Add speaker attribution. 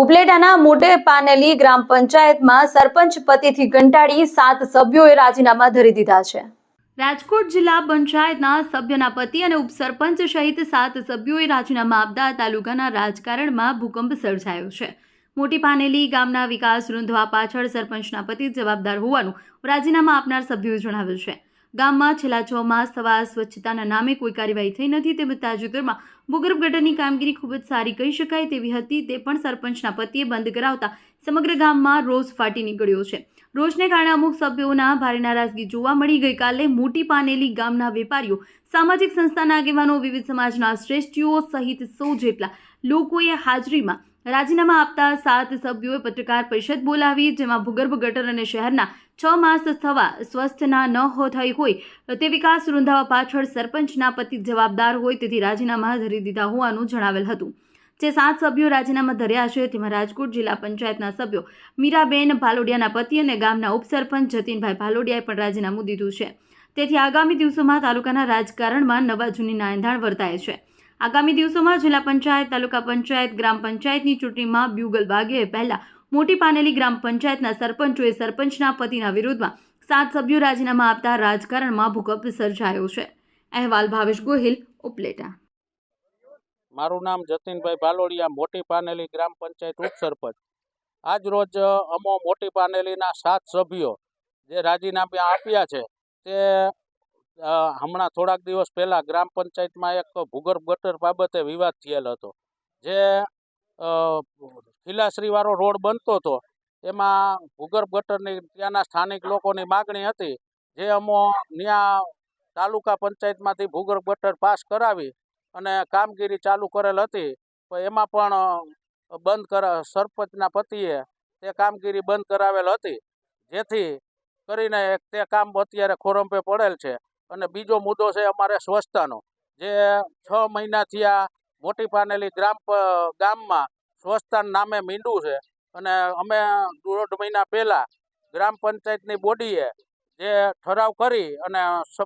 Speaker 1: ઉપલેટાના મોટે પાનેલી ગ્રામ પંચાયતમાં સરપંચ પતિથી કંટાળી સાત સભ્યોએ રાજીનામા ધરી દીધા છે. રાજકોટ જિલ્લા પંચાયતના સભ્યના પતિ અને ઉપસરપંચ સહિત સાત સભ્યોએ રાજીનામા આપતા તાલુકાના રાજકારણમાં ભૂકંપ સર્જાયો છે. મોટી પાનેલી ગામના વિકાસ રૂંધવા પાછળ સરપંચના પતિ જવાબદાર હોવાનું રાજીનામા આપનાર સભ્યોએ જણાવ્યું છે. ગામમાં છેલ્લા છ માસ થવા સ્વચ્છતાના નામે કોઈ કાર્યવાહી થઈ નથી તેમજ તાજેતરમાં ભૂગર્ભ ગટરની કામગીરી ખૂબ જ સારી કહી શકાય તેવી હતી. તે પણ સરપંચના પતિએ બંધ કરાવતા સમગ્ર ગામમાં રોષ ફાટી નીકળ્યો છે. રોષને કારણે અમુક સભ્યોના ભારે નારાજગી જોવા મળી ગઈકાલે મોટી પાનેલી ગામના વેપારીઓ, સામાજિક સંસ્થાના આગેવાનો, વિવિધ સમાજના શ્રેષ્ઠીઓ સહિત સૌ જેટલા લોકોએ હાજરીમાં રાજીનામા આપતા સાત સભ્યોએ પત્રકાર પરિષદ બોલાવી, જેમાં ભૂગર્ભ ગટર અને શહેરના છ માસ થવા સ્વસ્થના ન હો થઈ હોય, તે વિકાસ રૂંધાવા પાછળ સરપંચના પતિ જવાબદાર હોય તેથી રાજીનામા ધરી દીધા હોવાનું જણાવેલ હતું. જે સાત સભ્યો રાજીનામા ધર્યા છે, તેમાં રાજકોટ જિલ્લા પંચાયતના સભ્યો મીરાબેન ભાલોડિયાના પતિ અને ગામના ઉપસરપંચ જતીનભાઈ ભાલોડિયાએ પણ રાજીનામું દીધું છે. તેથી આગામી દિવસોમાં તાલુકાના રાજકારણમાં નવા જૂની નાંધાણ વર્તાય છે. આગામી દિવસોમાં જિલ્લા પંચાયત, તાલુકા પંચાયત, ગ્રામ પંચાયતની ચૂંટણીમાં બ્યુગલ વાગે પહેલા મોટી પાનેલી ગ્રામ પંચાયતના સરપંચોએ સરપંચના પતિના વિરોધમાં સાત સભ્યો રાજીનામા આપતા રાજકારણમાં ભૂકંપ સર્જાયો છે. અહેવાલ ભાવેશ ગોહિલ, ઉપલેટા.
Speaker 2: મારું નામ જતીનભાઈ ભાલોડિયા, મોટી પાનેલી ગ્રામ પંચાયત ઉપસરપંચ. આજ રોજ અમો મોટી પાનેલીના સાત સભ્યો જે રાજીનામા આપ્યા છે તે હમણાં થોડાક દિવસ પહેલાં ગ્રામ પંચાયતમાં એક ભૂગર્ભ ગટર બાબતે વિવાદ થયેલ હતો. જે ખીલાશ્રીવાળો રોડ બનતો હતો. એમાં ભૂગર્ભ ગટરની ત્યાંના સ્થાનિક લોકોની માગણી હતી. જે અમો ત્યાં તાલુકા પંચાયતમાંથી ભૂગર્ભ ગટર પાસ કરાવી અને કામગીરી ચાલુ કરેલ હતી. પણ એમાં પણ બંધ કરા, સરપંચના પતિએ તે કામગીરી બંધ કરાવેલ હતી. જેથી કરીને તે કામ અત્યારે ખોરંપે પડેલ છે. અને બીજો મુદ્દો છે અમારે સ્વચ્છતાનો. જે છ મહિનાથી આ મોટી પાનેલી ગ્રામ ગામમાં સ્વચ્છતા નામે મીંડું છે. અને અમે દોઢ મહિના પહેલાં ગ્રામ પંચાયતની બોડીએ જે ઠરાવ કરી અને